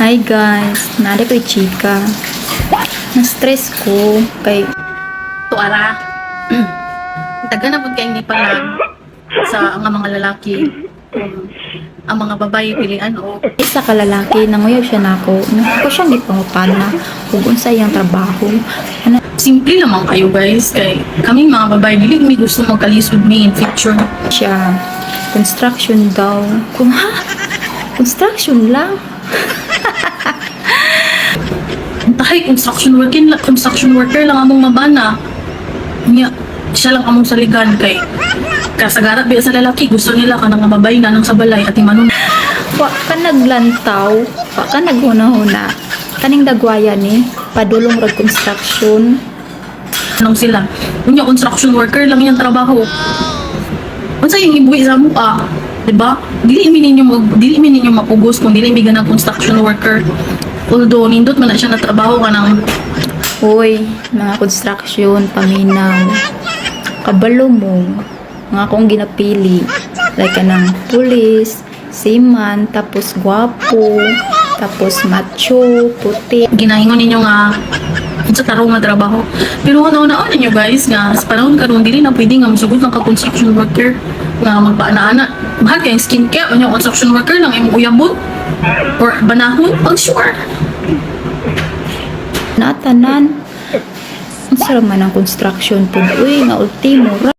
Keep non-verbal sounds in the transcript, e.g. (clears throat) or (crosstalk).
Hi guys, nari ko'y chika. Na-stress ko kay tuara. (clears throat) Taga na kayo hindi pala sa nga mga lalaki. Um, ang mga babae pilian o isa ka lalaki nanguyaw siya nako. Nako siyang gipangupana kung unsa iyang trabaho. Ano simple lamang kayo guys kay kami mga babae dili mi gusto magkalisod mi in future. siya? Construction daw. Kung ha? Construction lang? (laughs) Tahay construction worker construction worker lang among mabana. Nya siya lang among saligan kay kasagarat biya sa lalaki gusto nila ka nga babae na nang sa balay at imanon Wa ka naglantaw, wa ka naghuna-huna. Kaning dagwaya ni, padulong rag construction. nang sila. Unya construction worker lang yung trabaho. Unsa yung ibuwi sa mukha? 'Di ba? Dili mi ninyo mag dili mi ninyo mapugos kung dili mi ganang construction worker. Although nindot man na siya na trabaho ka ng Hoy, mga construction, paminaw. Kabalo mo, mga akong ginapili. Like ka ng pulis, seaman, tapos gwapo, tapos macho, puti. ginahingon ninyo nga sa tarong nga trabaho. Pero una-una ninyo guys nga sa panahon karon dili na pwede nga musugod ng ka-construction worker nga magpaana-ana. Mahal kayong skincare, unya construction worker lang imong uyabot or banahon pag sure. Natanan. Ang sarap man ang construction po. Uy, na ultimo.